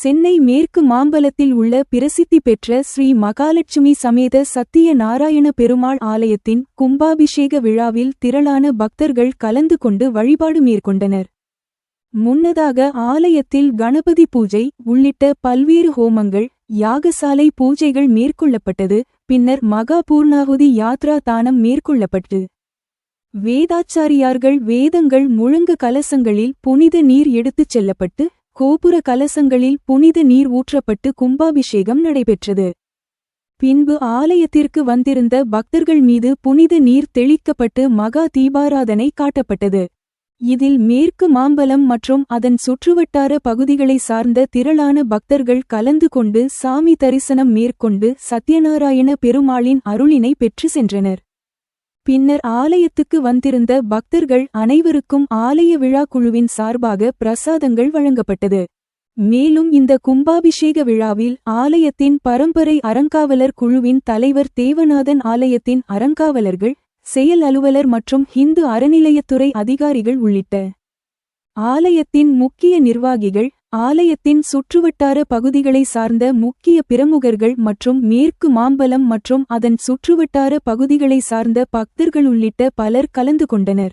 சென்னை மேற்கு மாம்பலத்தில் உள்ள பிரசித்தி பெற்ற ஸ்ரீ மகாலட்சுமி சமேத சத்திய நாராயண பெருமாள் ஆலயத்தின் கும்பாபிஷேக விழாவில் திரளான பக்தர்கள் கலந்து கொண்டு வழிபாடு மேற்கொண்டனர். முன்னதாக ஆலயத்தில் கணபதி பூஜை உள்ளிட்ட பல்வேறு ஹோமங்கள் யாகசாலை பூஜைகள் மேற்கொள்ளப்பட்டது பின்னர் மகா பூர்ணாகுதி யாத்ரா தானம் மேற்கொள்ளப்பட்டு. வேதாச்சாரியார்கள் வேதங்கள் முழங்க கலசங்களில் புனித நீர் எடுத்துச் செல்லப்பட்டு கோபுர கலசங்களில் புனித நீர் ஊற்றப்பட்டு கும்பாபிஷேகம் நடைபெற்றது. பின்பு ஆலயத்திற்கு வந்திருந்த பக்தர்கள் மீது புனித நீர் தெளிக்கப்பட்டு மகா தீபாராதனை காட்டப்பட்டது. இதில் மேற்கு மாம்பலம் மற்றும் அதன் சுற்றுவட்டார பகுதிகளை சார்ந்த திரளான பக்தர்கள் கலந்து கொண்டு சாமி தரிசனம் மேற்கொண்டு சத்யநாராயண பெருமாளின் அருளினை பெற்று சென்றனர். பின்னர் ஆலயத்துக்கு வந்திருந்த பக்தர்கள் அனைவருக்கும் ஆலய விழா குழுவின் சார்பாக பிரசாதங்கள் வழங்கப்பட்டது. மேலும் இந்த கும்பாபிஷேக விழாவில் ஆலயத்தின் பரம்பரை அறங்காவலர் குழுவின் தலைவர் தேவநாதன் ஆலயத்தின் அறங்காவலர்கள் செயல் அலுவலர் மற்றும் ஹிந்து அறநிலையத்துறை அதிகாரிகள் உள்ளிட்ட ஆலயத்தின் முக்கிய நிர்வாகிகள் ஆலயத்தின் சுற்றுவட்டார பகுதிகளை சார்ந்த முக்கிய பிரமுகர்கள் மற்றும் மேற்கு மாம்பலம் மற்றும் அதன் சுற்றுவட்டார பகுதிகளை சார்ந்த பக்தர்கள் உள்ளிட்ட பலர் கலந்து கொண்டனர்.